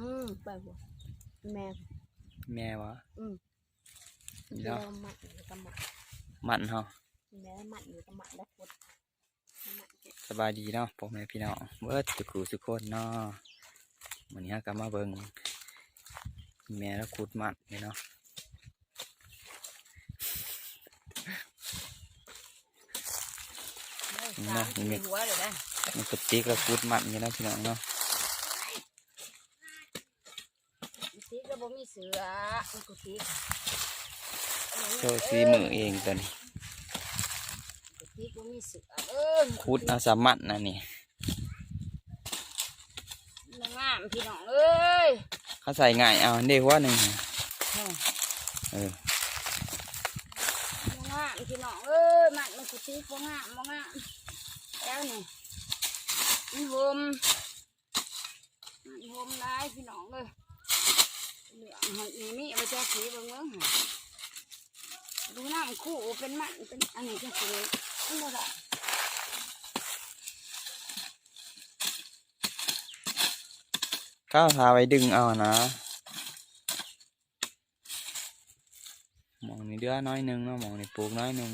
อืมไปหัวแม่แม่วะอืมนี่แล้เนาะวมัดอยู่กับมัดมันเฮาแม่มัดอยู่กับมัดแล้วกดมัดเก็บสบายดีเนาะพ่อแม่พี่น้องเบิดทุกคู่ทุกคนเนาะวันนี้ก็มาเบิ่งแม่แล้วขุดมันนี่เนาะได้สามสี่หัวเลยนะมันกระติกแล้วขุดมันนี่เนาะพี่น้องเนาะ สีก็ บ่มีเสือมันกูสีโชว์สีมือเองตัวนี้สีก็มีเสือเออขุดเอาสามันนะนี่มันงามพี่น้องเอ้ยเขาใส่ง่ายเอาเด้หัวหนึ่งเออมันงามพี่น้องเอ้ยมันมันกูสีบ่งามบ่งามแล้วนี่มันหมมันหมหลายพี่น้องเอ้ย เหลืองหอยมีเอาไปแจกสีบิ่งเบิ่งดูน้ำคู่เป็นมันเป็นอันนี้จะสวยอันนี้ละก้าวพาไว้ดึงเอานะหมองนี่เดือน้อยหนึงเนาะหมองนี่ปลูกน้อยหนึง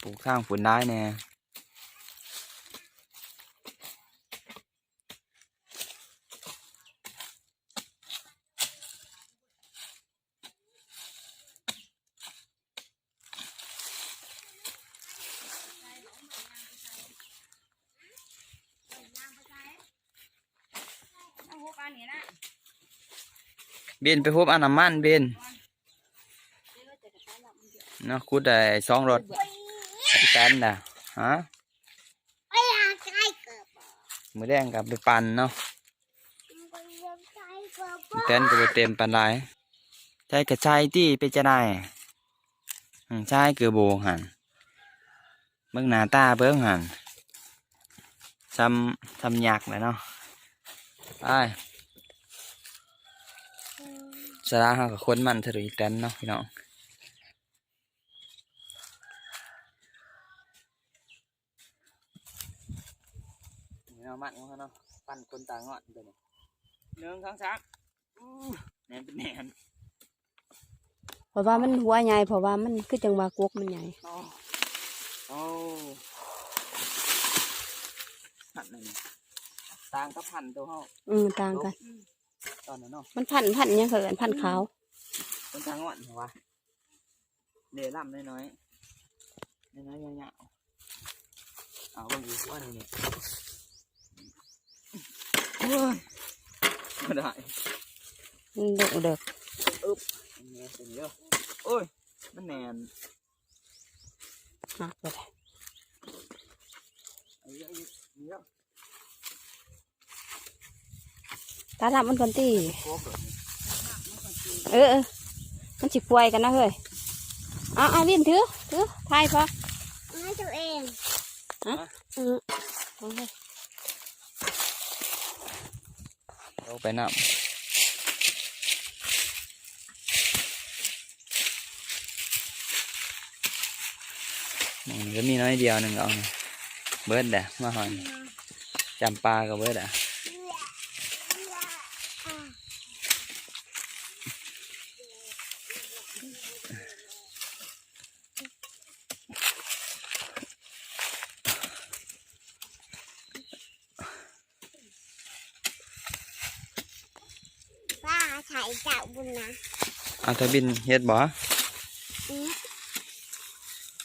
ปลูกข้างฝุ่นได้แน่ เอาหัวปลานี่นะ เบนไปพบอันน้ำมันเบนเนาะขุดได้สองรถแตนน่ะฮะมือแดงกับไปปั่นเนาะแตนก็ไปเต็มปันลายใช่กระชายที่ไปจะได้อืมใช่คือโบหันเบิ่งหน้าตาเบิ่งหันซ้ำซ้ำยักเลยเนาะไป สาระหากับคนมันเถอะอีแตนเนาะพี่น้องนี่เนาะมันของเขาเนาะปั้นคนตาเงาะตัวนี้หนึ่งสองสามอู้แหนมเป็นแหนมเพราะว่ามันหัวใหญ่เพราะว่ามันคือจังหวะกกมันใหญ่โอ้โอ้พันหนึ่งต่างกับพันตัวห้องอืมต่างกัน ตอนนั้นเนาะมันพันพันเนี่ยเขินพันขาวคนทางอ่อนเหรอวะเดี๋ยวล่ำน้อยๆน้อยๆยาวๆเอาบางทีว่าหนึ่งเนี่ยโอ้ยไม่ได้มันเด็กเด็กมันแนนเป็นเยอะโอ้ยมันแนนหักไปเลยเอาเยอะๆเยอะ ตาทำมันก่อนตีโคบแบบนี้เออเออมันจิป่วยกันนะเฮ้ยเอาเอาลิ้นถือถือทายพอให้ตัวเองอืมเอาเลยเอาไปน้ำมันก็มีน้อยเดียวหนึ่งเอาเนี่ยเบิร์ดแหละมาหอนจำปลากับเบิร์ดอะ ป้าใช้ เจ้าบุญนะเอาทะบินเฮ็ดบ่อืม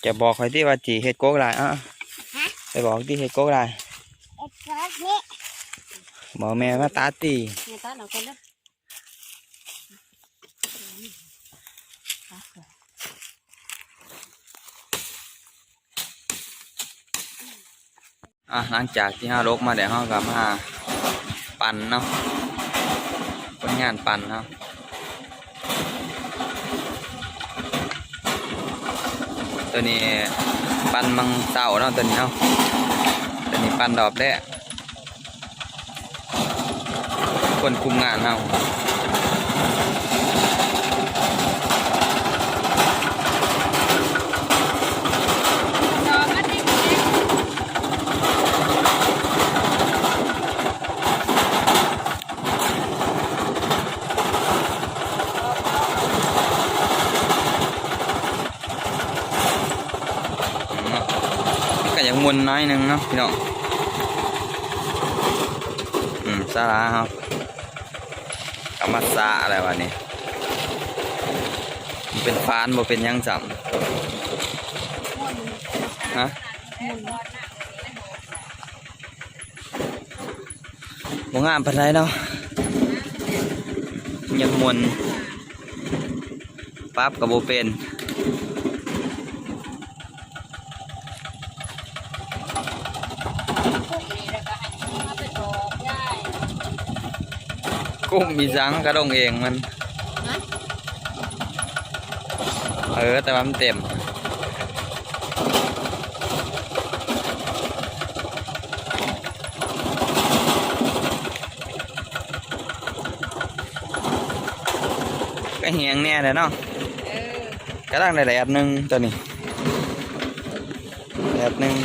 จะบอกใครที่ว่าจีเฮ็ดโก๊กได้อะฮะไปบอกที่เฮ็ดโก๊กได้เอ็ดเกิดนี่บอกแม่ว่าตาตีเนี่ยตาเราคนละ อะหลังจากที่ห้าลกมาเดี๋ยวห้ากับมาปั่นเนาะผลงานปั่นเนาะตัวนี้ปั่นมังเต่าเนาะตัวนี้เนาะตัวนี้ปั่นดอกแรกคนคุมงานเนาะ จอมันได้ไหม ยังมุนน้อยหนึ่งเนาะ พี่น้องอืมสาระครับกามาซาอะไรวะนี่มันเป็นฟานบ่เป็นยังจำฮะบ่งามปานใดเนาะยังมวนปั๊บกับบ่เป็น กุ้งมีสังกระดงเองมัน เออ แต่ว่ามันเต็มก็เหียงแน่เลยเนาะเออกระดังได้แดดหนึ่งตัวนี้แดดหนึ่ง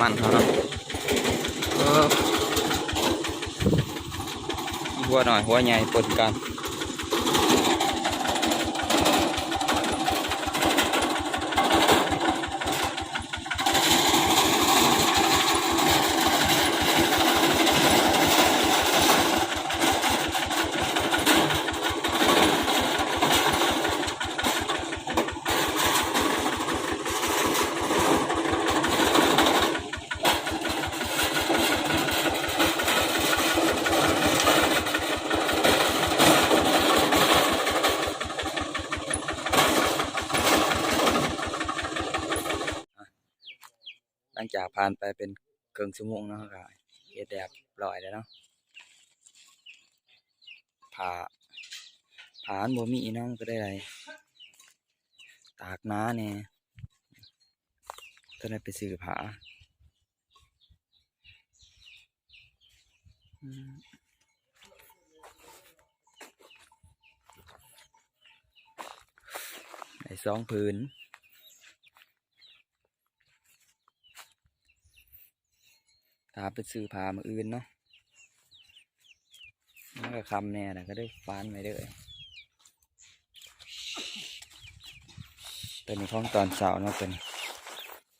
มันเขาเนาะเออหัวหน่อยหัวใหญ่ปนกัน ผ่านไปเป็นเกิงชั่วโมงเนาะก็เฮ็ดแดบลอยแล้วเนาะผ่าผ่านบ่มีน้องก็ได้ไรตากน้าแน่ก็ได้ไปซื้อผ้าอืมได้สองผืนาไปซื้อพามาอื่นเนาะมันก็คำแน่นะก็ได้ฟานไปเด้อตัวนี้ของตอนเสาร์เนาะเป็น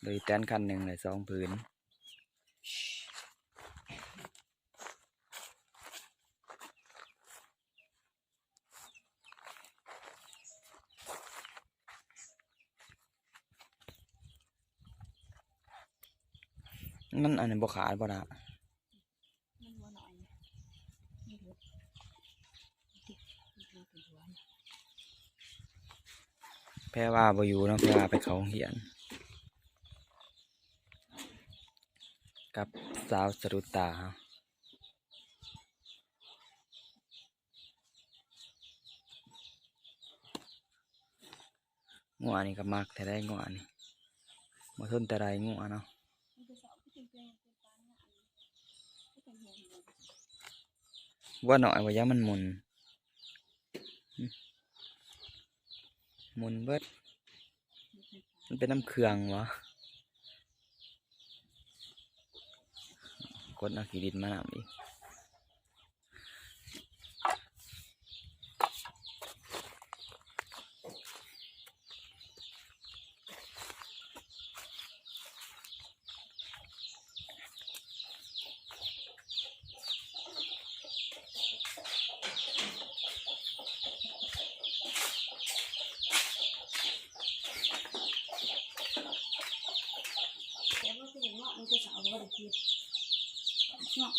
โดยแตนคันหนึ่งเลยสองผืน นั่นอันนี้บขาดบ่ละมันหัวหน่อยนี่ดูนี่ดูเป็นหัวเนี่ยแพ้ว่าบ่อยู่เนาะแพ้ว่าไปเขาเหียน กับสาวสรุตางัวนี่ก็มักแต่ได้งัวนี่บ่ทนแต่ไรงัวเนาะ มันจะสอบที่เป็นเป็นปานเนี่ยอันนี้ที่เป็นหัวหน่อย ว่าหน่อยว่ายะมันมุนมุนเบิดมันเป็นน้ำเครืองวะกดเอาขีดินมาหนำอีก แต่ว่าเป็นเงาะมันจะสาวว่าเด็ก เงาะ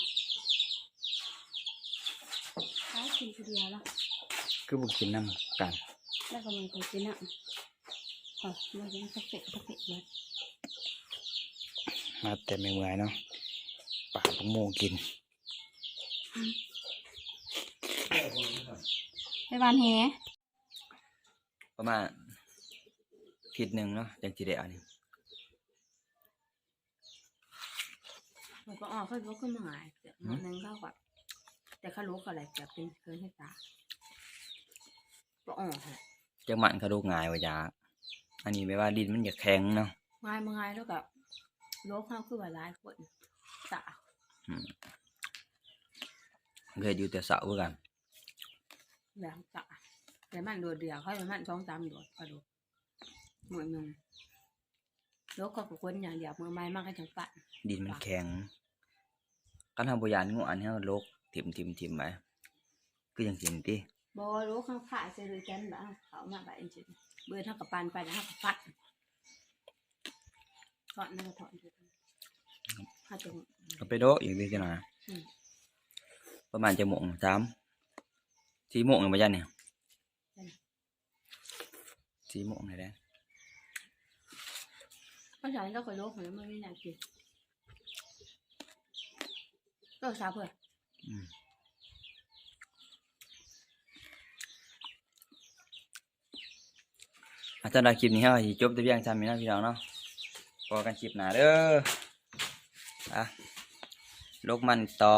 ขายกินคนเดียวละคือบุกินน้ำกัน แล้วก็มันไปกินอะอ๋อมันยังสะเปะสะเปะเลยมาแต่ไม่เมื่อยเนาะปากก็โมงกินไปบ้านแฮประมาณทิศหนึ่งเนาะจังจีได้อันนี้ มันก็ออกค่อยก็ขึ้นมาหายเดี๋ยวมันนึงเข้าก่อนแต่เขารู้เขาอะไรจะเป็นเกินให้ตาก็อ่อนค่ะจังหมันเขาดูง่ายว่าอยากอันนี้ไม่ว่าดินมันอยากแข็งเนาะง่ายมาง่ายแล้วก็โลกเขาคือว่าหลายคนตาเคยอยู่แต่เสาคือกันแล้วตาแต่มันโดดเดียวเขาเป็นมันสองสามโดดกระโดดหน่วยหนึ่ง โลกก็กับคนอย่างเดียวมือไม้มากให้จังปันดินมันแข็งกันทำบยานงูอันนี้เราลกถิ่มถิ่มถิ่มไปคืออย่างสิ่งที่บอโลกข้างผ่าเซรุจันแบบเขามาแบบจริงเบื่อเท่ากับปันไปแล้วเท่ากับฟัดถอนนั่นก็ถอนอยู่ถ้าจะเราไปโดะอีกทีจะหน่อยอืมประมาณจะโมงสามสี่โมงเลยมาจันเนี่ยสี่โมงเลยได้ เพราะฉะนั้นเราก็โลกของมันไม่น่ากินก็ซาเพื่ออืมอาจารย์ได้คลิปนี้เราสิจบแต่เพียงจำมีนะพี่น้องเนาะพอกันคลิปหนาเด้ออะลูกมันต่อ